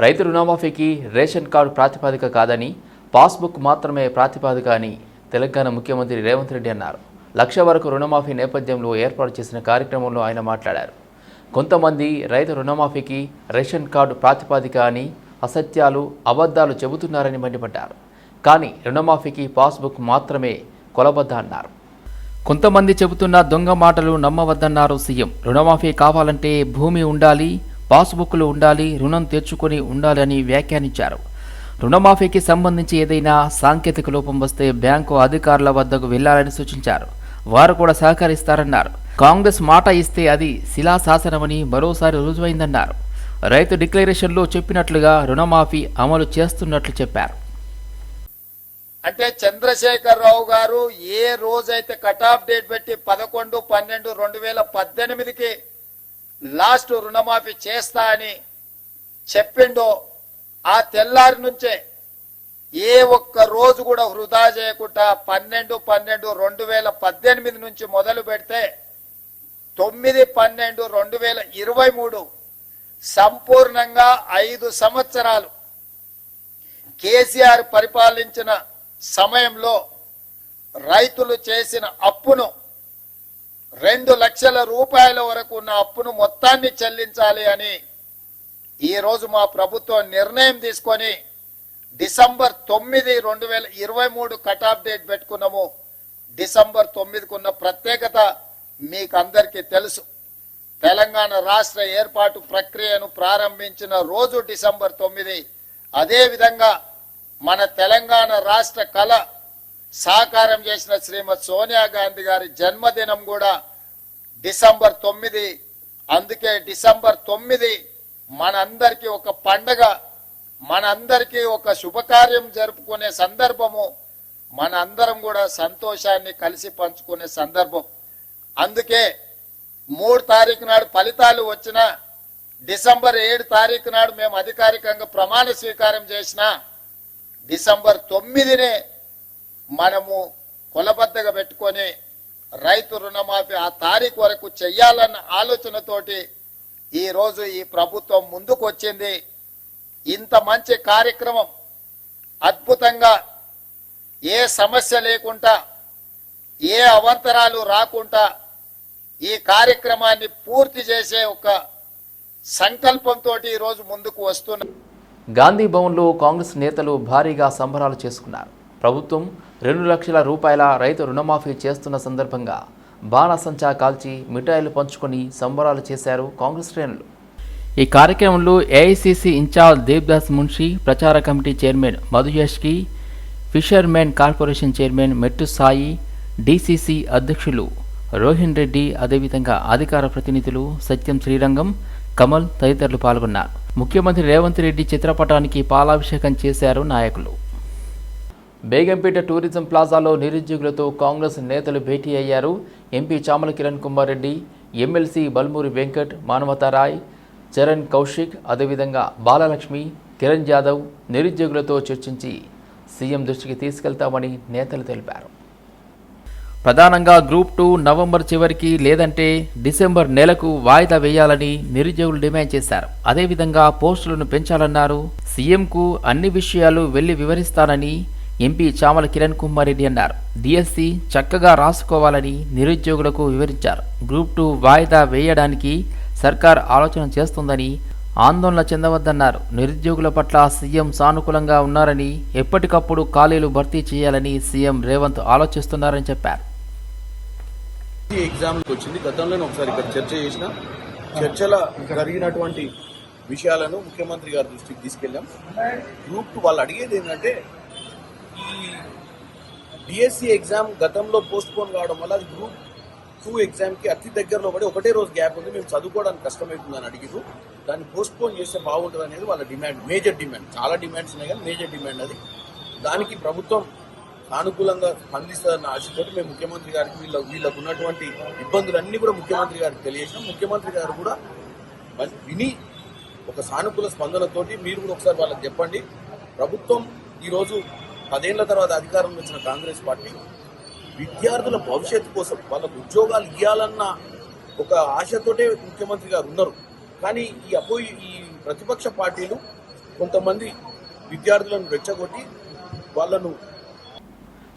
రైతు రుణమాఫీకి ration card ప్రాతిపదిక కాదని పాస్బుక్ మాత్రమే ప్రాతిపదిక అని తెలంగాణ ముఖ్యమంత్రి రేవంత్ రెడ్డి అన్నారు. లక్ష వరకు రుణమాఫీ నేపథ్యంలో ఏర్పాటు చేసిన కార్యక్రమంలో ఆయన మాట్లాడారు. కొంతమంది రైతు రుణమాఫీకి రేషన్ కార్డు ప్రాతిపాదిక అని అసత్యాలు అబద్ధాలు చెబుతున్నారని మండిపడ్డారు. కానీ రుణమాఫీకి పాస్బుక్ మాత్రమే కొలబద్ద అన్నారు కొంతమంది చెబుతున్న దొంగ మాటలు నమ్మవద్దన్నారు సీఎం. రుణమాఫీ కావాలంటే భూమి ఉండాలి పాస్బుక్లు ఉండాలి రుణం తెచ్చుకొని ఉండాలని వ్యాఖ్యానించారు. రుణమాఫీకి సంబంధించి ఏదైనా సాంకేతిక లోపం వస్తే బ్యాంకు అధికారుల వద్దకు వెళ్ళాలని సూచించారు. వారు కూడా సహకరిస్తారన్నారు. కాంగ్రెస్ మాట ఇస్తే అది శిలాశాసనమని మరోసారి రుజువైందన్నారు. రైతు డిక్లరేషన్లో చెప్పినట్లుగా రుణమాఫీ అమలు చేస్తున్నట్లు చెప్పారు. అంటే చంద్రశేఖరరావు గారు ఏ రోజైతే కట్ ఆఫ్ డేట్ పెట్టి పదకొండు పన్నెండు రెండు వేల పద్దెనిమిదికి లాస్ట్ రుణమాఫీ చేస్తా అని చెప్పిండో ఆ తెల్లారి నుంచే ఏ ఒక్క రోజు కూడా వృధా చేయకుండా పన్నెండు పన్నెండు రెండు వేల పద్దెనిమిది నుంచి మొదలు పెడితే తొమ్మిది పన్నెండు రెండు వేల ఇరవై మూడు సంపూర్ణంగా ఐదు సంవత్సరాలు కేసీఆర్ పరిపాలించిన సమయంలో రైతులు చేసిన అప్పును రెండు లక్షల రూపాయల వరకు ఉన్న అప్పును మొత్తాన్ని చెల్లించాలి అని ఈరోజు మా ప్రభుత్వం నిర్ణయం తీసుకొని డిసెంబర్ తొమ్మిది రెండు వేల ఇరవై మూడు కట్ ఆఫ్ డేట్ పెట్టుకున్నాము. డిసెంబర్ తొమ్మిదికి ఉన్న ప్రత్యేకత మీకు అందరికీ తెలుసు. తెలంగాణ రాష్ట్ర ఏర్పాటు ప్రక్రియను ప్రారంభించిన రోజు డిసెంబర్ తొమ్మిది. అదేవిధంగా మన తెలంగాణ రాష్ట్ర కళ సహకారం చేసిన శ్రీమతి సోనియా గాంధీ గారి జన్మదినం కూడా డిసెంబర్ తొమ్మిది. అందుకే డిసెంబర్ తొమ్మిది మనందరికీ ఒక పండగ మనందరికీ ఒక శుభకార్యం జరుపుకునే సందర్భము మన అందరం కూడా సంతోషాన్ని కలిసి పంచుకునే సందర్భం. అందుకే మూడు తారీఖు నాడు ఫలితాలు వచ్చిన డిసెంబర్ ఏడు తారీఖు నాడు మేము అధికారికంగా ప్రమాణ స్వీకారం చేసిన డిసెంబర్ తొమ్మిదినే మనము కొలబద్దగా పెట్టుకొని రైతు రుణమాఫీ ఆ తారీఖు వరకు చెయ్యాలన్న ఆలోచనతోటి ఈరోజు ఈ ప్రభుత్వం ముందుకు వచ్చింది. ఇంత మంచి కార్యక్రమం అద్భుతంగా ఏ సమస్య లేకుండా ఏ అవంతరాలు రాకుండా ఈ కార్యక్రమాన్ని పూర్తి చేసే ఒక సంకల్పంతో ఈరోజు ముందుకు వస్తున్నా గాంధీ భవన్లో కాంగ్రెస్ నేతలు భారీగా సంబరాలు చేసుకున్నారు. ప్రభుత్వం రెండు లక్షల రూపాయల రైతు రుణమాఫీ చేస్తున్న సందర్భంగా బాణసంచా కాల్చి మిఠాయిలు పంచుకొని సంబరాలు చేశారు కాంగ్రెస్ శ్రేణులు. ఈ కార్యక్రమంలో ఏఐసిసి ఇన్ఛార్జ్ దేవ్దాస్ మున్షి ప్రచార committee chairman Madhu Yashki fishermen corporation chairman Mettu Sai DCC అధ్యక్షులు రోహిన్ రెడ్డి అదేవిధంగా అధికార ప్రతినిధులు సత్యం శ్రీరంగం కమల్ తదితరులు పాల్గొన్నారు. ముఖ్యమంత్రి రేవంత్ రెడ్డి చిత్రపటానికి పాలాభిషేకం చేశారు నాయకులు. బేగంపేట టూరిజం ప్లాజాలో నిరుద్యోగులతో కాంగ్రెస్ నేతలు భేటీ అయ్యారు. ఎంపీ చామల కిరణ్ కుమార్ రెడ్డి ఎమ్మెల్సీ బల్మూరి వెంకట్ మానవతారాయ్ చరణ్ కౌశిక్ అదేవిధంగా బాలలక్ష్మి కిరణ్ జాదవ్ నిరుద్యోగులతో చర్చించి సీఎం దృష్టికి తీసుకెళ్తామని నేతలు తెలిపారు. ప్రధానంగా గ్రూప్ టూ నవంబర్ చివరికి లేదంటే డిసెంబర్ నెలకు వాయిదా వేయాలని నిరుద్యోగులు డిమాండ్ చేశారు. అదేవిధంగా పోస్టులను పెంచాలన్నారు. సీఎంకు అన్ని విషయాలు వెళ్ళి వివరిస్తానని ఎంపీ చామల కిరణ్ కుమార్ రెడ్డి అన్నారు. డిఎస్సి చక్కగా రాసుకోవాలని నిరుద్యోగులకు వివరించారు. గ్రూప్ టూ వాయిదా వేయడానికి సర్కార్ ఆలోచన చేస్తుందని ఆందోళన చెందవద్దన్నారు. నిరుద్యోగుల పట్ల సీఎం సానుకూలంగా ఉన్నారని ఎప్పటికప్పుడు ఖాళీలు భర్తీ చేయాలని సీఎం రేవంత్ ఆలోచిస్తున్నారని చెప్పారు. ఈ వచ్చింది. గతంలోనే ఒకసారి ఇక్కడ చర్చ చేసిన చర్చల జరిగినటువంటి విషయాలను ముఖ్యమంత్రి గారి దృష్టికి తీసుకెళ్ళాం. గ్రూప్ వాళ్ళు అడిగేది ఏంటంటే డిఎస్సి ఎగ్జామ్ గతంలో పోస్ట్ పోన్ కావడం వల్ల అది గ్రూప్ టూ ఎగ్జామ్కి అతి దగ్గరలో పడి ఒకటే రోజు గ్యాప్ ఉంది. మేము చదువుకోవడానికి కష్టమవుతుందని అడిగిరు దాన్ని పోస్ట్ పోన్ చేస్తే బాగుంటుంది అనేది వాళ్ళ డిమాండ్ మేజర్ డిమాండ్ చాలా డిమాండ్స్ ఉన్నాయి కానీ మేజర్ డిమాండ్ అది. దానికి ప్రభుత్వం సానుకూలంగా స్పందిస్తుందన్న ఆశతో మేము ముఖ్యమంత్రి గారికి వీళ్ళ వీళ్ళకు ఉన్నటువంటి ఇబ్బందులన్నీ కూడా ముఖ్యమంత్రి గారికి తెలియజేసినాం. ముఖ్యమంత్రి గారు కూడా విని ఒక సానుకూల స్పందనతోటి మీరు కూడా ఒకసారి వాళ్ళకి చెప్పండి. ప్రభుత్వం ఈరోజు పదేళ్ళ తర్వాత అధికారంలో వచ్చిన కాంగ్రెస్ పార్టీ విద్యార్థుల భవిష్యత్తు కోసం వాళ్ళకు ఉద్యోగాలు ఇవ్వాలన్న ఒక ఆశతోటే ముఖ్యమంత్రి గారు ఉన్నారు. కానీ ఈ అపోయి ఈ ప్రతిపక్ష పార్టీలు కొంతమంది విద్యార్థులను రెచ్చగొట్టి వాళ్ళను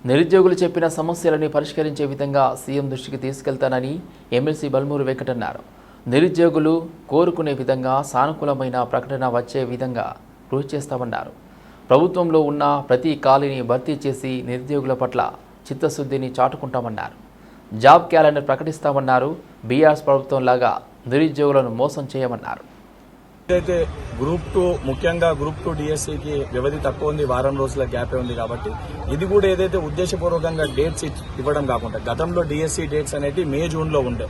నిరుద్యోగులు చెప్పిన సమస్యలని పరిష్కరించే విధంగా సీఎం దృష్టికి తీసుకెళ్తానని ఎమ్మెల్సీ బల్మూరు వెంకట్ అన్నారు. నిరుద్యోగులు కోరుకునే విధంగా సానుకూలమైన ప్రకటన వచ్చే విధంగా కృషి చేస్తామన్నారు. ప్రభుత్వంలో ఉన్న ప్రతి ఖాళీని భర్తీ చేసి నిరుద్యోగుల పట్ల చిత్తశుద్ధిని చాటుకుంటామన్నారు. జాబ్ క్యాలెండర్ ప్రకటిస్తామన్నారు. బీఆర్ఎస్ ప్రభుత్వం లాగా నిరుద్యోగులను మోసం చేయమన్నారు. ఏదైతే గ్రూప్ టూ ముఖ్యంగా గ్రూప్ టూ డిఎస్సికి వ్యవధి తక్కువ ఉంది వారం రోజుల గ్యాపే ఉంది కాబట్టి ఇది కూడా ఏదైతే ఉద్దేశపూర్వకంగా డేట్స్ ఇవ్వడం కాకుండా గతంలో డిఎస్సి డేట్స్ అనేవి మే జూన్లో ఉండే.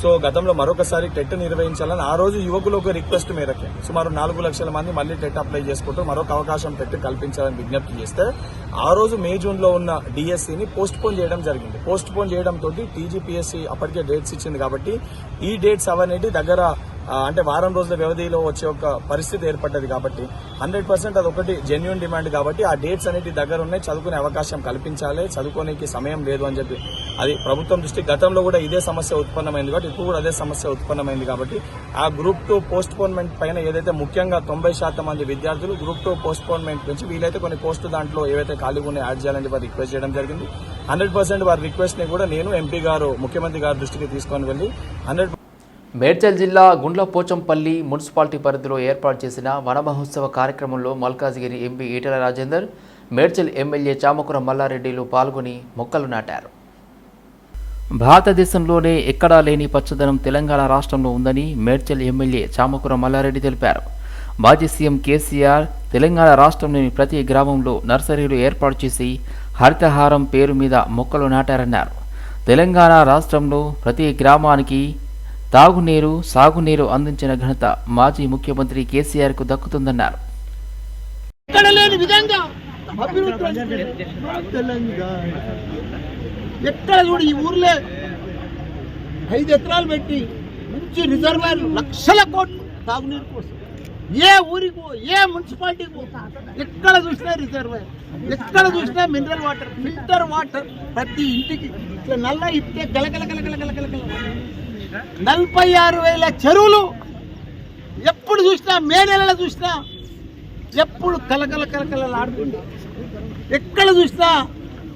సో గతంలో మరొకసారి టెట్ నిర్వహించాలని ఆ రోజు యువకులకు రిక్వెస్ట్ మేరకే. సుమారు నాలుగు లక్షల మంది మళ్ళీ టెట్ అప్లై చేసుకుంటూ మరొక అవకాశం టెట్ కల్పించాలని విజ్ఞప్తి చేస్తే ఆ రోజు మే జూన్లో ఉన్న డిఎస్సిని పోస్ట్ పోన్ చేయడం జరిగింది. పోస్ట్ పోన్ చేయడంతో టీజీపీఎస్సీ అప్పటికే డేట్స్ ఇచ్చింది కాబట్టి ఈ డేట్స్ అవనేది దగ్గర అంటే వారం రోజుల వ్యవధిలో వచ్చే ఒక పరిస్థితి ఏర్పడ్డది కాబట్టి హండ్రెడ్ పర్సెంట్ అది ఒకటి జెన్యున్ డిమాండ్ కాబట్టి ఆ డేట్స్ అనేటి దగ్గర ఉన్నాయి చదువుకునే అవకాశం కల్పించాలి చదువుకోనికి సమయం లేదు అని చెప్పి. అది ప్రభుత్వం దృష్టి గతంలో కూడా ఇదే సమస్య ఉత్పన్నమైంది కాబట్టి ఇప్పుడు కూడా అదే సమస్య ఉత్పన్నమైంది కాబట్టి ఆ గ్రూప్ టూ పోస్ట్ పోన్మెంట్ పైన ఏదైతే ముఖ్యంగా తొంభై శాతం మంది విద్యార్థులు గ్రూప్ టూ పోస్ట్ పోన్మెంట్ నుంచి వీలైతే కొన్ని పోస్టు దాంట్లో ఏవైతే ఖాళీగా ఉన్నాయో యాడ్ చేయాలని వారు రిక్వెస్ట్ చేయడం జరిగింది. హండ్రెడ్ పర్సెంట్ వారి రిక్వెస్ట్ని కూడా నేను ఎంపీ గారు ముఖ్యమంత్రి గారి దృష్టికి తీసుకొని వెళ్ళి హండ్రెడ్ మేడ్చల్ జిల్లా గుండ్లపోచంపల్లి మున్సిపాలిటీ పరిధిలో ఏర్పాటు చేసిన వన మహోత్సవ కార్యక్రమంలో మల్కాజ్గిరి ఎంపీ ఈటల రాజేందర్ మేడ్చల్ ఎమ్మెల్యే చామకుర మల్లారెడ్డిలు పాల్గొని మొక్కలు నాటారు. భారతదేశంలోనే ఎక్కడా లేని పచ్చదనం తెలంగాణ రాష్ట్రంలో ఉందని మేడ్చల్ ఎమ్మెల్యే చామకుర మల్లారెడ్డి తెలిపారు. మాజీ సీఎం కేసీఆర్ తెలంగాణ రాష్ట్రంలోని ప్రతి గ్రామంలో నర్సరీలు ఏర్పాటు చేసి హరితహారం పేరు మీద మొక్కలు నాటారన్నారు. తెలంగాణ రాష్ట్రంలో ప్రతి గ్రామానికి తాగునీరు సాగునీరు అందించిన ఘనత మాజీ ముఖ్యమంత్రి కేసీఆర్కు దక్కుతుందన్నారు. ఎక్కడ కూడా ఈ ఊర్లే ఐదు ఎకరాలు పెట్టి మంచి రిజర్వాయర్ లక్షల కోట్లు తాగునీరు కోసం. ఏ ఊరికి ఏ మున్సిపాలిటీకి ఎక్కడ చూసినా రిజర్వాయర్ ఎక్కడ చూసినా మినరల్ వాటర్ ఫిల్టర్ వాటర్ ప్రతి ఇంటికి. ఇట్లా నల్ల ఇట్టే గలగల గలగల గలగల గలగల నలభై ఆరు వేల చెరువులు ఎప్పుడు చూసినా మే నెలలో చూసినా ఎప్పుడు కలకల కలకల ఆడుతుండే ఎక్కడ చూసినా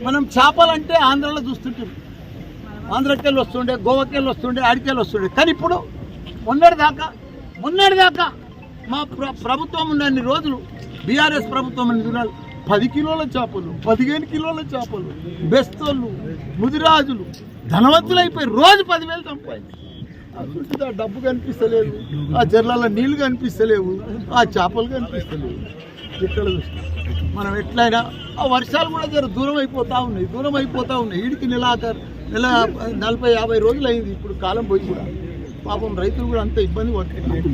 మనం చేపలంటే ఆంధ్రలో చూస్తుంటాం. ఆంధ్రకెళ్ళి వస్తుండే గోవాకెళ్ళి వస్తుండే అడికెళ్ళు వస్తుండే. కానీ ఇప్పుడు మొన్నటి దాకా మొన్నటి దాకా మా ప్ర ప్రభుత్వం ఉన్నన్ని రోజులు బీఆర్ఎస్ ప్రభుత్వం అన్ని దినాలు పది కిలోల చేపలు పదిహేను కిలోల చేపలు బెస్తోళ్ళు ముదిరాజులు ధనవంతులు అయిపోయి రోజు పదివేలు సంపాదించి ఆ డబ్బు కనిపిస్తలేదు. ఆ జర్లలో నీళ్ళు కనిపిస్తలేవు. ఆ చేపలు కనిపిస్తలేవు. ఎక్కడ చూసినా మనం ఎట్లయినా ఆ వర్షాలు కూడా జర దూరం అయిపోతూ ఉన్నాయి. దూరం అయిపోతా ఉన్నాయి. ఈడికి నెలాఖరు నెల నలభై యాభై రోజులు అయింది ఇప్పుడు కాలం పోయి కూడా. పాపం రైతులు కూడా అంత ఇబ్బంది పడుతున్నారు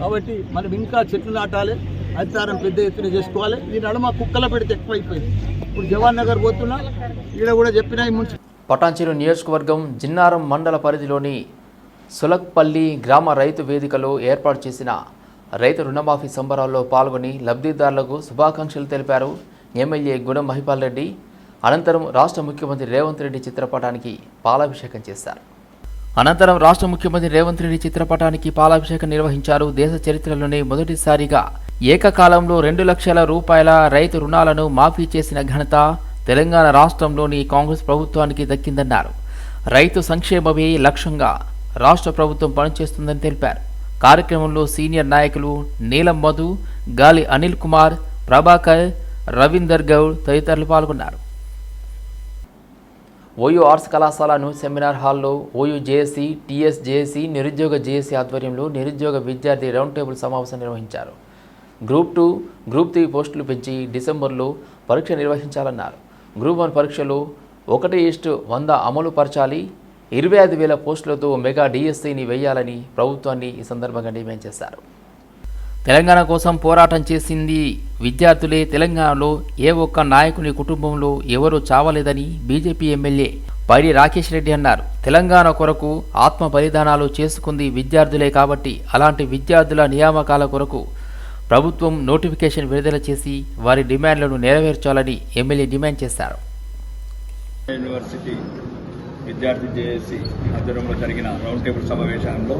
కాబట్టి మనం ఇంకా చెట్లు నాటాలి అధికారం పెద్ద ఎత్తున చేసుకోవాలి. ఈ నడుమ కుక్కల పెడితే ఎక్కువైపోయింది. ఇప్పుడు జవాన్ నగర్ పోతున్నా ఈడ కూడా చెప్పినా ఈ నియోజకవర్గం జిన్నారం మండల పరిధిలోని సులక్పల్లి గ్రామ రైతు వేదికలో ఏర్పాటు చేసిన రైతు రుణమాఫీ సంబరాల్లో పాల్గొని లబ్ధిదారులకు శుభాకాంక్షలు తెలిపారు ఎమ్మెల్యే గుణం మహిపాల్ రెడ్డి. అనంతరం రాష్ట్ర ముఖ్యమంత్రి రేవంత్ రెడ్డి చిత్రపటానికి పాలాభిషేకం చేశారు. అనంతరం రాష్ట్ర ముఖ్యమంత్రి రేవంత్ రెడ్డి చిత్రపటానికి పాలాభిషేకం నిర్వహించారు. దేశ చరిత్రలోనే మొదటిసారిగా ఏకకాలంలో రెండు లక్షల రూపాయల రైతు రుణాలను మాఫీ చేసిన ఘనత తెలంగాణ రాష్ట్రంలోని కాంగ్రెస్ ప్రభుత్వానికి దక్కిందన్నారు. రైతు సంక్షేమమే లక్ష్యంగా రాష్ట్ర ప్రభుత్వం పనిచేస్తుందని తెలిపారు. కార్యక్రమంలో సీనియర్ నాయకులు నీలం మధు గాలి అనిల్ కుమార్ ప్రభాకర్ రవీందర్ గౌడ్ తదితరులు పాల్గొన్నారు. ఓయూ ఆర్ట్స్ కళాశాలను సెమినార్ హాల్లో ఓయూ జేఏసీ టీఎస్ జేఏసీ నిరుద్యోగ జేఏసీ ఆధ్వర్యంలో నిరుద్యోగ విద్యార్థి రౌండ్ టేబుల్ సమావేశం నిర్వహించారు. గ్రూప్ టూ గ్రూప్ త్రీ పోస్టులు పెంచి డిసెంబర్లో పరీక్ష నిర్వహించాలన్నారు. గ్రూప్ వన్ పరీక్షలో ఒకటి ఇస్టు వంద అమలు పరచాలి ఇరవై ఐదు వేల పోస్టులతో మెగా డిఎస్సీని వేయాలని ప్రభుత్వాన్ని ఈ సందర్భంగా డిమాండ్ చేశారు. తెలంగాణ కోసం పోరాటం చేసింది విద్యార్థులే. తెలంగాణలో ఏ ఒక్క నాయకుని కుటుంబంలో ఎవరూ చావలేదని బీజేపీ ఎమ్మెల్యే పైడి రాకేష్ రెడ్డి అన్నారు. తెలంగాణ కొరకు ఆత్మ బలిదానాలు చేసుకుంది విద్యార్థులే కాబట్టి అలాంటి విద్యార్థుల నియామకాల కొరకు ప్రభుత్వం నోటిఫికేషన్ విడుదల చేసి వారి డిమాండ్లను నెరవేర్చాలని ఎమ్మెల్యే డిమాండ్ చేశారు. యూనివర్సిటీ విద్యార్థి జేఏసీ ఆధ్వర్యంలో జరిగిన రౌండ్ టేబుల్ సమావేశంలో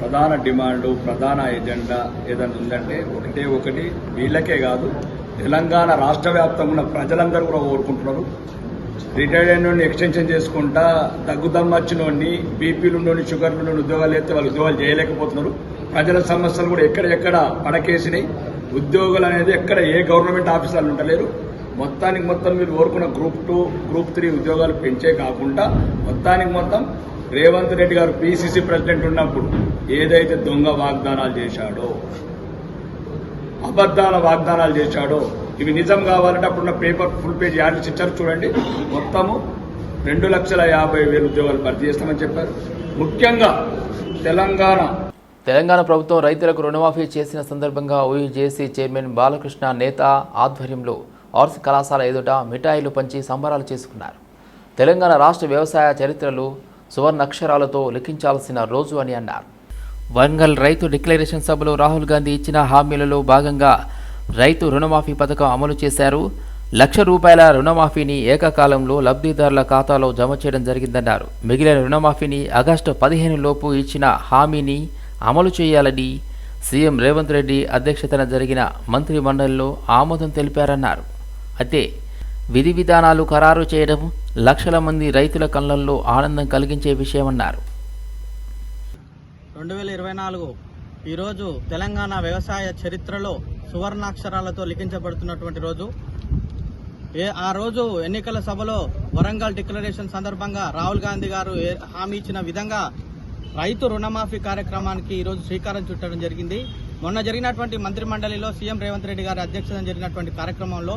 ప్రధాన డిమాండ్ ప్రధాన ఎజెండా ఏదైనా ఉందంటే ఒకటే ఒకటి వీళ్ళకే కాదు తెలంగాణ రాష్ట్ర వ్యాప్తంగా ఉన్న ప్రజలందరూ కూడా కోరుకుంటున్నారు. రిటైర్డ్ అయిన ఎక్స్టెన్షన్ చేసుకుంటా దగ్గుదమ్మ వచ్చినోడిని బీపీలు ఉన్నోని షుగర్లు ఉన్నోని ఉద్యోగాలు అయితే వాళ్ళు ఉద్యోగాలు చేయలేకపోతున్నారు. ప్రజల సమస్యలు కూడా ఎక్కడెక్కడ పడకేసినాయి. ఉద్యోగులు అనేది ఎక్కడ ఏ గవర్నమెంట్ ఆఫీసర్లు ఉండలేరు. మొత్తానికి మొత్తం మీరు కోరుకున్న గ్రూప్ టూ గ్రూప్ త్రీ ఉద్యోగాలు పెంచే కాకుండా మొత్తానికి మొత్తం రేవంత్ రెడ్డి గారు పిసిసి ప్రెసిడెంట్ ఉన్నప్పుడు ఏదైతే దొంగ వాగ్దానాలు చేశాడో అబద్ధాల వాగ్దానాలు చేశాడో ఇవి నిజం కావాలంటే అప్పుడున్న పేపర్ ఫుల్ పేజ్ యాడ్స్ ఇచ్చారు చూడండి. మొత్తము రెండు లక్షల యాభై వేలు ఉద్యోగాలు భర్తీ చేస్తామని చెప్పారు. ముఖ్యంగా తెలంగాణ. తెలంగాణ ప్రభుత్వం రైతులకు రుణమాఫీ చేసిన సందర్భంగా ఓయూజేసీ చైర్మన్ బాలకృష్ణ నేత ఆధ్వర్యంలో ఆర్ట్స్ కళాశాల ఎదుట మిఠాయిలు పంచి సంబరాలు చేసుకున్నారు. తెలంగాణ రాష్ట్ర వ్యవసాయ చరిత్రలు సువర్ణాక్షరాలతో లిఖించాల్సిన రోజు అని అన్నారు. వరంగల్ రైతు డిక్లరేషన్ సభలో రాహుల్ గాంధీ ఇచ్చిన హామీలలో భాగంగా రైతు రుణమాఫీ పథకం అమలు చేశారు. లక్ష రూపాయల రుణమాఫీని ఏకకాలంలో లబ్ధిదారుల ఖాతాలో జమ చేయడం జరిగిందన్నారు. మిగిలిన రుణమాఫీని ఆగస్టు పదిహేను లోపు ఇచ్చిన హామీని అమలు చేయాలని సీఎం రేవంత్ రెడ్డి అధ్యక్షతన జరిగిన మంత్రి మండలిలో ఆమోదం తెలిపారన్నారు. అయితే విధి విధానాలు ఖరారు చేయడం లక్షల మంది రైతుల కళ్ళల్లో ఆనందం కలిగించే విషయమన్నారు. రెండు వేల ఇరవై నాలుగు ఈరోజు తెలంగాణ వ్యవసాయ చరిత్రలో సువర్ణాక్షరాలతో లిఖించబడుతున్నటువంటి రోజు. ఏ ఆ రోజు ఎన్నికల సభలో వరంగల్ డిక్లరేషన్ సందర్భంగా రాహుల్ గాంధీ గారు హామీ ఇచ్చిన విధంగా రైతు రుణమాఫీ కార్యక్రమానికి ఈరోజు శ్రీకారం చుట్టడం జరిగింది. మొన్న జరిగినటువంటి మంత్రి మండలిలో సీఎం రేవంత్ రెడ్డి గారి అధ్యక్షతన జరిగినటువంటి కార్యక్రమంలో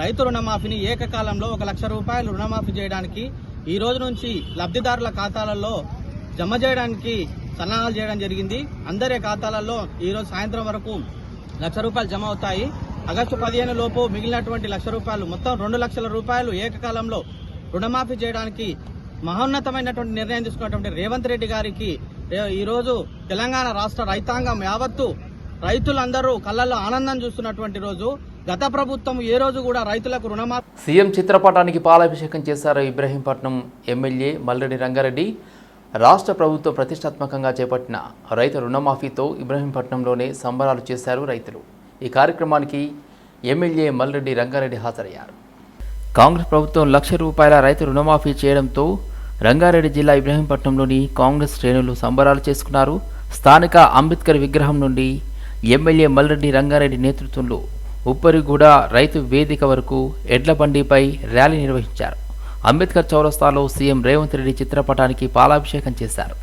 రైతు రుణమాఫీని ఏకకాలంలో ఒక లక్ష రూపాయలు రుణమాఫీ చేయడానికి ఈ రోజు నుంచి లబ్ధిదారుల ఖాతాలలో జమ చేయడానికి సన్నాహాలు చేయడం జరిగింది. అందరి ఖాతాలలో ఈరోజు సాయంత్రం వరకు లక్ష రూపాయలు జమ అవుతాయి. ఆగస్టు పదిహేను లోపు మిగిలినటువంటి లక్ష రూపాయలు మొత్తం రెండు లక్షల రూపాయలు ఏకకాలంలో రుణమాఫీ చేయడానికి మహోన్నతమైనటువంటి నిర్ణయం తీసుకున్నటువంటి రేవంత్ రెడ్డి గారికి ఈరోజు తెలంగాణ రాష్ట్ర రైతాంగం యావత్తు రైతులందరూ కళ్ళల్లో ఆనందం చూస్తున్నటువంటి రోజు. గత ప్రభుత్వం ఏ రోజు కూడా రైతులకు రుణమాఫీ సీఎం చిత్రపటానికి పాలాభిషేకం చేశారు ఇబ్రహీంపట్నం ఎమ్మెల్యే మల్లెడి రంగారెడ్డి. రాష్ట్ర ప్రభుత్వం ప్రతిష్టాత్మకంగా చేపట్టిన రైతు రుణమాఫీతో ఇబ్రహీంపట్నంలోనే సంబరాలు చేశారు రైతులు. ఈ కార్యక్రమానికి ఎమ్మెల్యే మల్లెడ్డి రంగారెడ్డి హాజరయ్యారు. కాంగ్రెస్ ప్రభుత్వం లక్ష రూపాయల రైతు రుణమాఫీ చేయడంతో రంగారెడ్డి జిల్లా ఇబ్రహీంపట్నంలోని కాంగ్రెస్ శ్రేణులు సంబరాలు చేసుకున్నారు. స్థానిక అంబేద్కర్ విగ్రహం నుండి ఎమ్మెల్యే మల్రెడ్డి రంగారెడ్డి నేతృత్వంలో ఉప్పరిగూడ రైతు వేదిక వరకు ఎడ్ల బండిపై ర్యాలీ నిర్వహించారు. అంబేద్కర్ చౌరస్తాలో సీఎం రేవంత్ రెడ్డి చిత్రపటానికి పాలాభిషేకం చేశారు.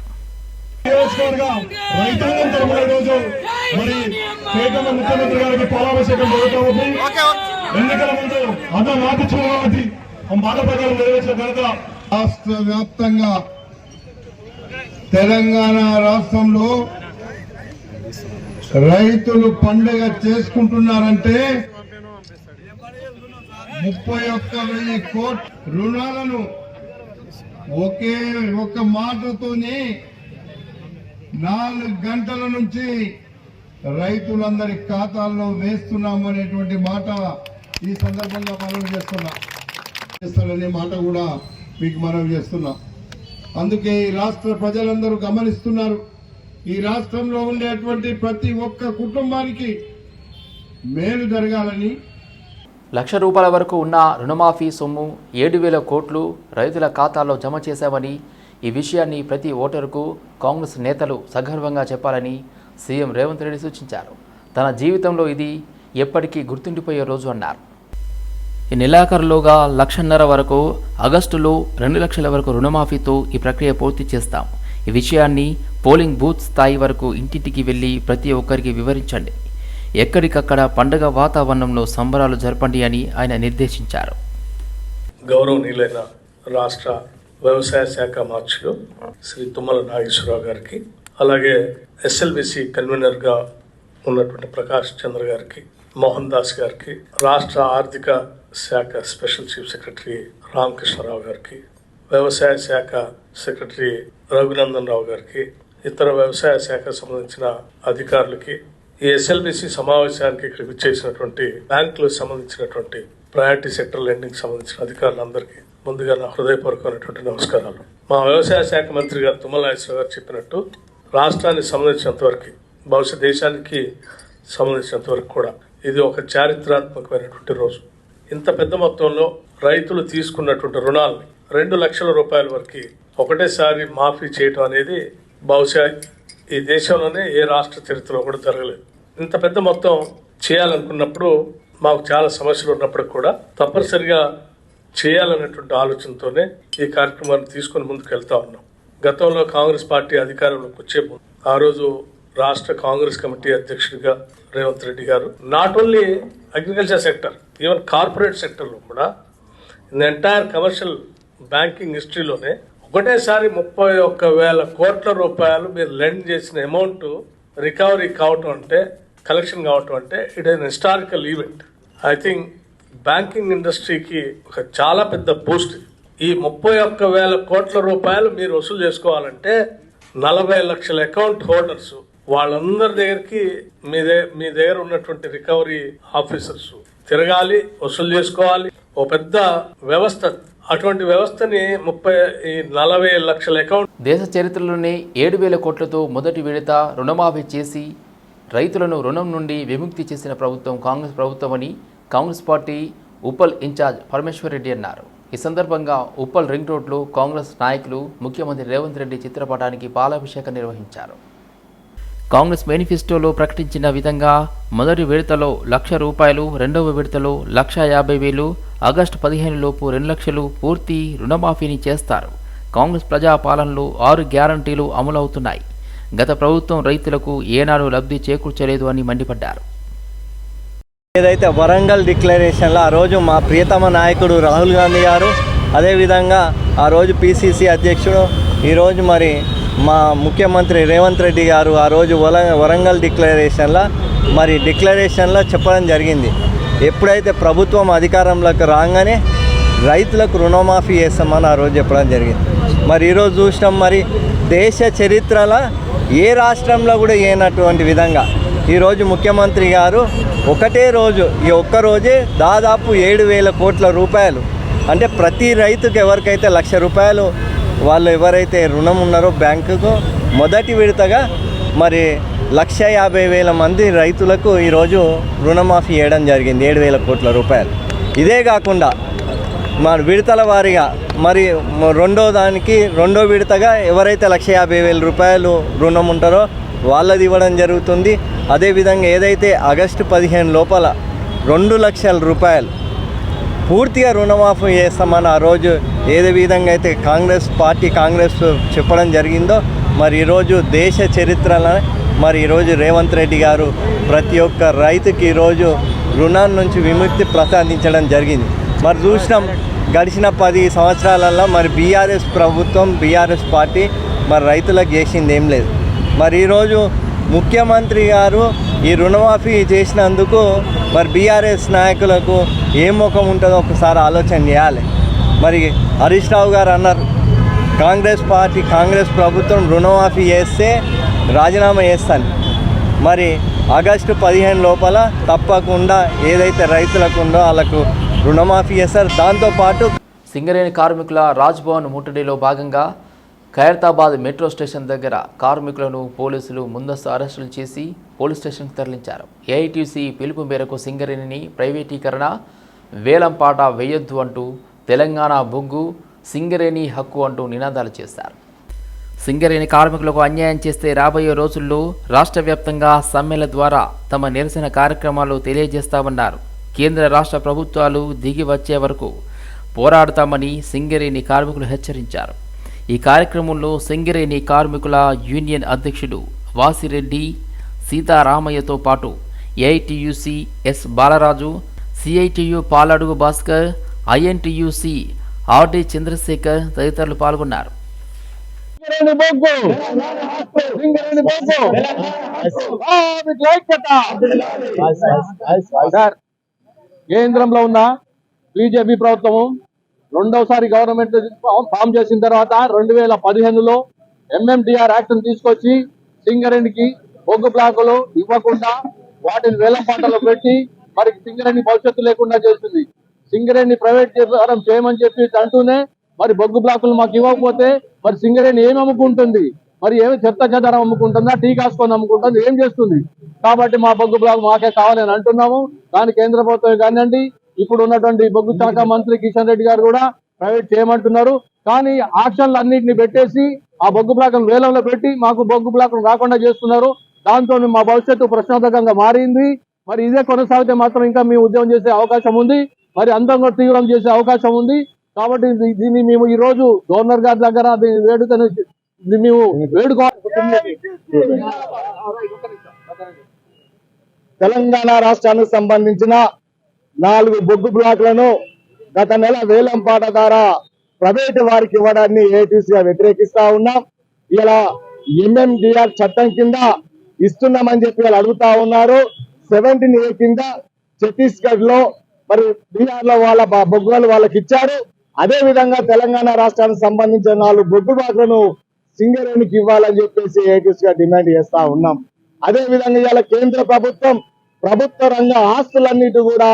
రాష్ట్ర వ్యాప్తంగా తెలంగాణ రాష్ట్రంలో రైతులు పండుగ చేసుకుంటున్నారంటే ముప్పై ఒక్క వెయ్యి కోట్ రుణాలను ఒకే ఒక మాటతోనే నాలుగు గంటల నుంచి రైతులందరి ఖాతాల్లో వేస్తున్నాము అనేటువంటి మాట ఈ సందర్భంగా మనం చేస్తున్నా. చేస్తారనే మాట కూడా మీకు మనం చేస్తున్నా. అందుకే ఈ రాష్ట్ర ప్రజలందరూ గమనిస్తున్నారు. ఈ రాష్ట్రంలో ఉండేటువంటి ప్రతి ఒక్క కుటుంబానికి మేలు జరగాలని లక్ష రూపాయల వరకు ఉన్న రుణమాఫీ సొమ్ము ఏడు వేల కోట్లు రైతుల ఖాతాల్లో జమ చేశామని ఈ విషయాన్ని ప్రతి ఓటరుకు కాంగ్రెస్ నేతలు సగర్వంగా చెప్పాలని సీఎం రేవంత్ రెడ్డి సూచించారు. తన జీవితంలో ఇది ఎప్పటికీ గుర్తుండిపోయే రోజు అన్నారు. ఈ నెలాఖరులోగా లక్షన్నర వరకు ఆగస్టులో రెండు లక్షల వరకు రుణమాఫీతో ఈ ప్రక్రియ పూర్తి చేస్తాం. ఈ విషయాన్ని పోలింగ్ బూత్ స్థాయి వరకు ఇంటింటికి వెళ్ళి ప్రతి ఒక్కరికి వివరించండి. ఎక్కడికక్కడ పండగ వాతావరణంలో సంబరాలు జరపండి అని ఆయన నిర్దేశించారు. గౌరవనీయులైన రాష్ట్ర వ్యవసాయ శాఖ మార్చులు శ్రీ తుమ్మల నాగేశ్వరరావు గారికి అలాగే ఎస్ఎల్బిసి కన్వీనర్గా ఉన్నటువంటి ప్రకాష్ చంద్ర గారికి మోహన్ దాస్ గారికి రాష్ట్ర ఆర్థిక శాఖ స్పెషల్ చీఫ్ సెక్రటరీ రామకృష్ణరావు గారికి వ్యవసాయ శాఖ సెక్రటరీ రఘునందన్ రావు గారికి ఇతర వ్యవసాయ శాఖ సంబంధించిన అధికారులకి ఈ ఎస్ఎల్బిసి సమావేశానికి ఇక్కడ విచ్చేసినటువంటి బ్యాంకులకు సంబంధించినటువంటి ప్రయారిటీ సెక్టర్ లెండింగ్ సంబంధించిన అధికారులందరికీ ముందుగా నా హృదయపూర్వకమైనటువంటి నమస్కారాలు. మా వ్యవసాయ శాఖ మంత్రి గారు తుమ్మల నాగేశ్వర గారు చెప్పినట్టు రాష్ట్రానికి సంబంధించినంత వరకు బహుశా దేశానికి సంబంధించినంత వరకు కూడా ఇది ఒక చారిత్రాత్మకమైనటువంటి రోజు. ఇంత పెద్ద మొత్తంలో రైతులు తీసుకున్నటువంటి రుణాలని రెండు లక్షల రూపాయల వరకు ఒకటేసారి మాఫీ చేయటం అనేది బహుశా ఈ దేశంలోనే ఏ రాష్ట్ర చరిత్రలో కూడా జరగలేదు. ఇంత పెద్ద మొత్తం చేయాలనుకున్నప్పుడు మాకు చాలా సమస్యలు ఉన్నప్పటికి కూడా తప్పనిసరిగా చేయాలనేటువంటి ఆలోచనతోనే ఈ కార్యక్రమాన్ని తీసుకొని ముందుకు వెళ్తా ఉన్నాం. గతంలో కాంగ్రెస్ పార్టీ అధికారంలోకి వచ్చే ముందు ఆ రోజు రాష్ట్ర కాంగ్రెస్ కమిటీ అధ్యక్షుడిగా రేవంత్ రెడ్డి గారు not only agriculture sector even corporate సెక్టర్లో కూడా ఎంటైర్ కమర్షియల్ బ్యాంకింగ్ హిస్టరీలోనే ఒకటేసారి ముప్పై ఒక్క వేల కోట్ల రూపాయలు మీరు లెండ్ చేసిన అమౌంట్ రికవరీ కావటం అంటే కలెక్షన్ కావటం అంటే it is historical event I think banking ఇండస్ట్రీకి ఒక చాలా పెద్ద బూస్ట్ ఈ ముప్పై ఒక్క వేల కోట్ల రూపాయలు మీరు వసూలు చేసుకోవాలంటే నలభై లక్షల అకౌంట్ హోల్డర్స్ వాళ్ళందరి దగ్గరికి మీ దగ్గర మీ దగ్గర ఉన్నటువంటి రికవరీ ఆఫీసర్స్ తిరగాలి వసూలు చేసుకోవాలి. ఓ పెద్ద వ్యవస్థ అటువంటి వ్యవస్థని ముప్పై నలభై లక్షల అకౌంట్ దేశ చరిత్రలోనే ఏడు వేల కోట్లతో మొదటి విడత రుణమాఫీ చేసి రైతులను రుణం నుండి విముక్తి చేసిన ప్రభుత్వం కాంగ్రెస్ ప్రభుత్వం అని కాంగ్రెస్ పార్టీ ఉప్పల్ ఇన్ఛార్జ్ పరమేశ్వర్ రెడ్డి అన్నారు. ఈ సందర్భంగా ఉప్పల్ రింగ్ రోడ్లో కాంగ్రెస్ నాయకులు ముఖ్యమంత్రి రేవంత్ రెడ్డి చిత్రపటానికి పాలాభిషేకం నిర్వహించారు. కాంగ్రెస్ మేనిఫెస్టోలో ప్రకటించిన విధంగా మొదటి విడతలో లక్ష రూపాయలు రెండవ విడతలో లక్ష యాభై వేలు ఆగస్టు పదిహేను లోపు రెండు లక్షలు పూర్తి రుణమాఫీని చేస్తారు. కాంగ్రెస్ ప్రజాపాలనలో ఆరు గ్యారంటీలు అమలవుతున్నాయి. గత ప్రభుత్వం రైతులకు ఏనాడు లబ్ధి చేకూర్చలేదు అని మండిపడ్డారు. ఏదైతే వరంగల్ డిక్లరేషన్లో ఆ రోజు మా ప్రియతమ నాయకుడు రాహుల్ గాంధీ గారు అదేవిధంగా ఆ రోజు పిసిసి అధ్యక్షుడు ఈరోజు మరి మా ముఖ్యమంత్రి రేవంత్ రెడ్డి గారు ఆ రోజు వల వరంగల్ డిక్లరేషన్లో మరి డిక్లరేషన్లో చెప్పడం జరిగింది. ఎప్పుడైతే ప్రభుత్వం అధికారంలోకి రాగానే రైతులకు రుణమాఫీ చేస్తామని ఆ రోజు చెప్పడం జరిగింది. మరి ఈరోజు చూసినాం మరి దేశ చరిత్రలో ఏ రాష్ట్రంలో కూడా ఏనటువంటి విధంగా ఈరోజు ముఖ్యమంత్రి గారు ఒకటే రోజు ఈ ఒక్క రోజే దాదాపు ఏడు వేల కోట్ల రూపాయలు అంటే ప్రతి రైతుకు ఎవరికైతే లక్ష రూపాయలు వాళ్ళు ఎవరైతే రుణం ఉన్నారో బ్యాంకుకు మొదటి విడతగా మరి లక్ష యాభై వేల మంది రైతులకు ఈరోజు రుణమాఫీ చేయడం జరిగింది. ఏడు వేల కోట్ల రూపాయలు. ఇదే కాకుండా మరి విడతల వారీగా మరి రెండో దానికి రెండో విడతగా ఎవరైతే లక్ష యాభై వేల రూపాయలు రుణం ఉంటారో వాళ్ళది ఇవ్వడం జరుగుతుంది. అదేవిధంగా ఏదైతే ఆగస్టు పదిహేను లోపల రెండు లక్షల రూపాయలు పూర్తిగా రుణమాఫీ చేస్తామని ఆ రోజు ఏదే విధంగా అయితే కాంగ్రెస్ పార్టీ కాంగ్రెస్ చెప్పడం జరిగిందో మరి ఈరోజు దేశ చరిత్రలో మరి ఈరోజు రేవంత్ రెడ్డి గారు ప్రతి ఒక్క రైతుకి ఈరోజు రుణాల నుంచి విముక్తి ప్రసాదించడం జరిగింది. మరి చూసినాం గడిచిన పది సంవత్సరాలలో మరి బీఆర్ఎస్ ప్రభుత్వం బీఆర్ఎస్ పార్టీ మరి రైతులకు చేసింది ఏం లేదు. మరి ఈరోజు ముఖ్యమంత్రి గారు ఈ రుణమాఫీ చేసినందుకు మరి బీఆర్ఎస్ నాయకులకు ఏ ముఖం ఉంటుందో ఒకసారి ఆలోచన చేయాలి. మరి హరీష్ రావు గారు అన్నారు కాంగ్రెస్ పార్టీ కాంగ్రెస్ ప్రభుత్వం రుణమాఫీ చేస్తే రాజీనామా చేస్తాను. మరి ఆగస్టు పదిహేను లోపల తప్పకుండా ఏదైతే రైతులకు ఉందో వాళ్ళకు రుణమాఫీ చేస్తారు. దాంతోపాటు సింగరేణి కార్మికుల రాజ్భవన్ ముట్టడిలో భాగంగా ఖైరతాబాద్ మెట్రో స్టేషన్ దగ్గర కార్మికులను పోలీసులు ముందస్తు అరెస్టులు చేసి పోలీస్ స్టేషన్కు తరలించారు. ఏఐటీసీ పిలుపు మేరకు సింగరేణిని ప్రైవేటీకరణ వేలంపాట వేయొద్దు అంటూ తెలంగాణ బొగ్గు సింగరేణి హక్కు అంటూ నినాదాలు చేశారు. సింగరేణి కార్మికులకు అన్యాయం చేస్తే రాబోయే రోజుల్లో రాష్ట్ర వ్యాప్తంగా సమ్మెల ద్వారా తమ నిరసన కార్యక్రమాలు తెలియజేస్తామన్నారు. కేంద్ర రాష్ట్ర ప్రభుత్వాలు దిగి వచ్చే వరకు పోరాడతామని సింగరేణి కార్మికులు హెచ్చరించారు. ఈ కార్యక్రమంలో సింగరేణి కార్మికుల యూనియన్ అధ్యక్షుడు వాసిరెడ్డి సీతారామయ్యతో పాటు AITUC S Balaraju CITU Paladugu Bhaskar INTUC RD Chandrashekar తదితరులు పాల్గొన్నారు. సింగరేణి బొగ్గు. సింగరేణి బొగ్గు. ఐక్యత సార్ కేంద్రంలో ఉన్న బీజేపీ ప్రభుత్వము రెండవసారి గవర్నమెంట్ ఫామ్ చేసిన తర్వాత రెండు వేల పదిహేనులో ఎంఎండిఆర్ యాక్ట్ తీసుకొచ్చి సింగరేణికి బొగ్గు బ్లాకులు ఇవ్వకుండా వాటిని వేలం పాటలో పెట్టి మరి సింగరేణి భవిష్యత్తు లేకుండా చేస్తుంది. సింగరేణి ప్రైవేట్ చేపడం చేయమని చెప్పి అంటూనే మరి బొగ్గు బ్లాకులు మాకు ఇవ్వకపోతే మరి సింగరేణి ఏమి అమ్ముకుంటుంది? మరి ఏమి చెత్త చెదారం అమ్ముకుంటుందా? టీ కాసుకొని అమ్ముకుంటుంది? ఏం చేస్తుంది? కాబట్టి మా బొగ్గు బ్లాక్ మాకే కావాలని అంటున్నాము. దాని కేంద్ర ప్రభుత్వం కానివ్వండి ఇప్పుడు ఉన్నటువంటి బొగ్గు శాఖ మంత్రి కిషన్ రెడ్డి గారు కూడా ప్రైవేట్ చేయమంటున్నారు. కానీ ఆక్షన్లు అన్నింటినీ పెట్టేసి ఆ బొగ్గు బ్లాక్ వేలంలో పెట్టి మాకు బొగ్గు బ్లాక్ రాకుండా చేస్తున్నారు. దాంతో మా భవిష్యత్తు ప్రశ్నార్థకంగా మారింది. మరి ఇదే కొనసాగితే మాత్రం ఇంకా మేము ఉద్యమం చేసే అవకాశం ఉంది. మరి అందరం తీవ్రం చేసే అవకాశం ఉంది. కాబట్టి దీన్ని మేము ఈ రోజు గవర్నర్ గారి దగ్గర వేడుకను మేము వేడుకోవాలి తెలంగాణ రాష్ట్రానికి సంబంధించిన నాలుగు బొగ్గు బ్లాక్లను గత నెల వేలం పాట ద్వారా ప్రైవేట్ వారికి ఇవ్వడాన్ని ఏటీసీగా వ్యతిరేకిస్తా ఉన్నాం. ఇలా ఎంఎండిఆర్ చట్టం కింద ఇస్తున్నామని చెప్పి వాళ్ళు అడుగుతా ఉన్నారు. సెవెంటీన్ ఏ కింద ఛత్తీస్గఢ్లో మరి బీహార్లో వాళ్ళ బొగ్గులు వాళ్ళకి ఇచ్చారు అదే విధంగా తెలంగాణ రాష్ట్రానికి సంబంధించిన నాలుగు బొగ్గు బ్లాక్లను సింగరేణికి ఇవ్వాలని చెప్పేసి ఏటీసీగా డిమాండ్ చేస్తా ఉన్నాం. అదే విధంగా ఇవాళ కేంద్ర ప్రభుత్వం ప్రభుత్వ రంగ ఆస్తులన్నిటి కూడా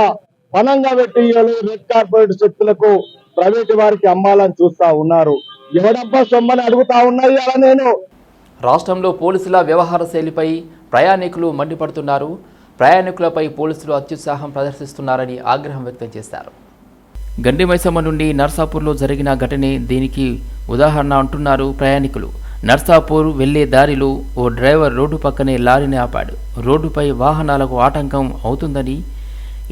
పనంగా పెట్టి ఇవాళ రెడ్ కార్పొరేట్ శక్తులకు ప్రైవేటు వారికి అమ్మాలని చూస్తా ఉన్నారు. ఎవడబ్బా సొమ్మని అడుగుతా ఉన్నారు ఇవాళ నేను? రాష్ట్రంలో పోలీసుల వ్యవహార శైలిపై ప్రయాణికులు మండిపడుతున్నారు. ప్రయాణికులపై పోలీసులు అత్యుత్సాహం ప్రదర్శిస్తున్నారని ఆగ్రహం వ్యక్తం చేశారు. గండి మైసమ్మ నుండి నర్సాపూర్లో జరిగిన ఘటనే దీనికి ఉదాహరణ అంటున్నారు ప్రయాణికులు. నర్సాపూర్ వెళ్ళే దారిలో ఓ డ్రైవర్ రోడ్డు పక్కనే లారీని ఆపాడు. రోడ్డుపై వాహనాలకు ఆటంకం అవుతుందని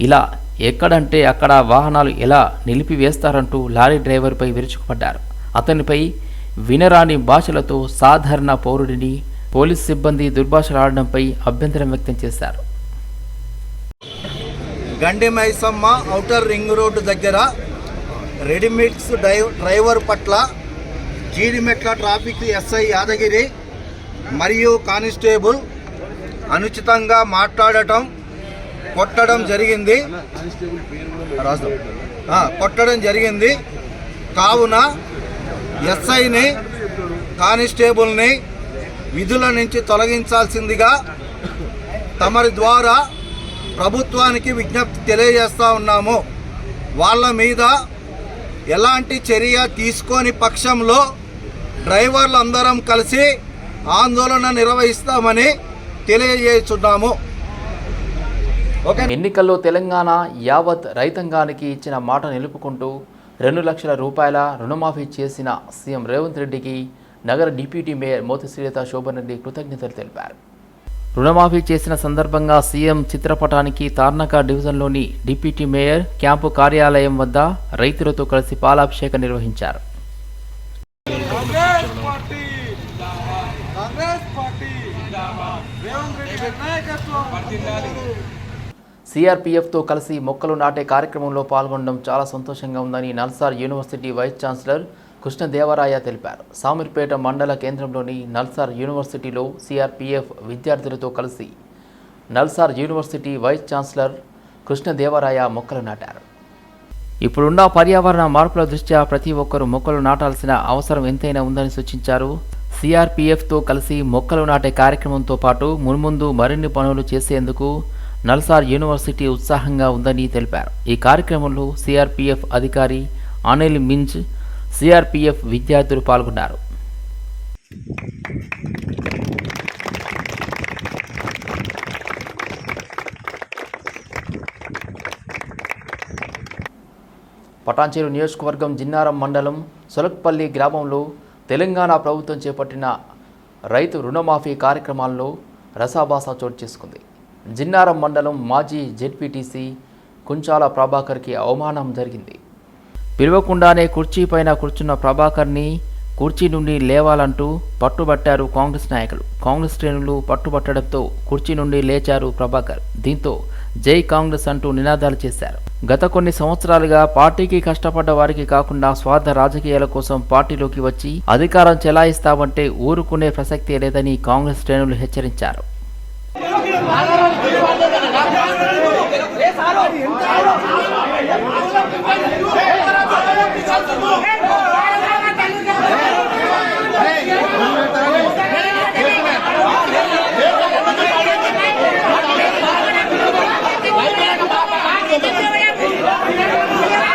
ఇలా ఎక్కడంటే అక్కడ వాహనాలు ఎలా నిలిపివేస్తారంటూ లారీ డ్రైవర్పై విరుచుకుపడ్డారు. అతనిపై వినరాని భాషలతో సాధారణ పౌరుడిని పోలీస్ సిబ్బంది దుర్భాషలాడడంపై అభ్యంతరం వ్యక్తం చేశారు. Gandi Maisamma outer ring road దగ్గర రెడీమేడ్స్ డ్రైవ్ డ్రైవర్ పట్ల జీడిమెట్ల ట్రాఫిక్ ఎస్ఐ యాదగిరి మరియు కానిస్టేబుల్ అనుచితంగా మాట్లాడటం కొట్టడం జరిగింది. కొట్టడం జరిగింది. కావున ఎస్ఐని కానిస్టేబుల్ని విధుల నుంచి తొలగించాల్సిందిగా తమరి ద్వారా ప్రభుత్వానికి విజ్ఞప్తి తెలియజేస్తా ఉన్నాము. వాళ్ళ మీద ఎలాంటి చర్య తీసుకోని పక్షంలో డ్రైవర్లు అందరం కలిసి ఆందోళన నిర్వహిస్తామని తెలియజేస్తున్నాము. ఎన్నికల్లో తెలంగాణ యావత్ రైతాంగానికి ఇచ్చిన మాట నిలుపుకుంటూ రెండు లక్షల రూపాయల రుణమాఫీ చేసిన సీఎం రేవంత్ రెడ్డికి నగర డిప్యూటీ మేయర్ మోతి శ్రీలత శోభన్ రెడ్డి కృతజ్ఞతలు తెలిపారు. రుణమాఫీ చేసిన సందర్భంగా సీఎం చిత్రపటానికి తార్నక డివిజన్లోని డిప్యూటీ మేయర్ క్యాంపు కార్యాలయం వద్ద రైతులతో కలిసి పాలాభిషేకం నిర్వహించారు. సిఆర్పీఎఫ్తో కలిసి మొక్కలు నాటే కార్యక్రమంలో పాల్గొనడం చాలా సంతోషంగా ఉందని NALSAR university vice chancellor Krishnadevaraya తెలిపారు. సామీర్పేట మండల కేంద్రంలోని నల్సార్ యూనివర్సిటీలో సిఆర్పిఎఫ్ విద్యార్థులతో కలిసి NALSAR university vice chancellor Krishnadevaraya మొక్కలు నాటారు. ఇప్పుడున్న పర్యావరణ మార్పుల దృష్ట్యా ప్రతి ఒక్కరూ మొక్కలు నాటాల్సిన అవసరం ఎంతైనా ఉందని సూచించారు. సిఆర్పిఎఫ్తో కలిసి మొక్కలు నాటే కార్యక్రమంతో పాటు మున్ముందు మరిన్ని పనులు చేసేందుకు నల్సార్ యూనివర్సిటీ ఉత్సాహంగా ఉందని తెలిపారు. ఈ కార్యక్రమంలో సిఆర్పిఎఫ్ అధికారి అనిల్ మింజ్ సిఆర్పిఎఫ్ విద్యార్థులు పాల్గొన్నారు. పటాన్చేరు నియోజకవర్గం జిన్నారం మండలం సొలక్పల్లి గ్రామంలో తెలంగాణ ప్రభుత్వం చేపట్టిన రైతు రుణమాఫీ కార్యక్రమాల్లో రసాభాస చోటు చేసుకుంది. జిన్నారం మండలం మాజీ జెడ్పీటీసీ కుంచాల ప్రభాకర్కి అవమానం జరిగింది. పిలవకుండానే కుర్చీ పైన కూర్చున్న ప్రభాకర్ని కుర్చీ నుండి లేవాలంటూ పట్టుబట్టారు కాంగ్రెస్ నాయకులు. కాంగ్రెస్ శ్రేణులు పట్టుబట్టడంతో కుర్చీ నుండి లేచారు ప్రభాకర్. దీంతో జై కాంగ్రెస్ అంటూ నినాదాలు చేశారు. గత కొన్ని సంవత్సరాలుగా పార్టీకి కష్టపడ్డ వారికి కాకుండా స్వార్థ రాజకీయాల కోసం పార్టీలోకి వచ్చి అధికారం చెలాయిస్తామంటే ఊరుకునే ప్రసక్తే లేదని కాంగ్రెస్ శ్రేణులు హెచ్చరించారు.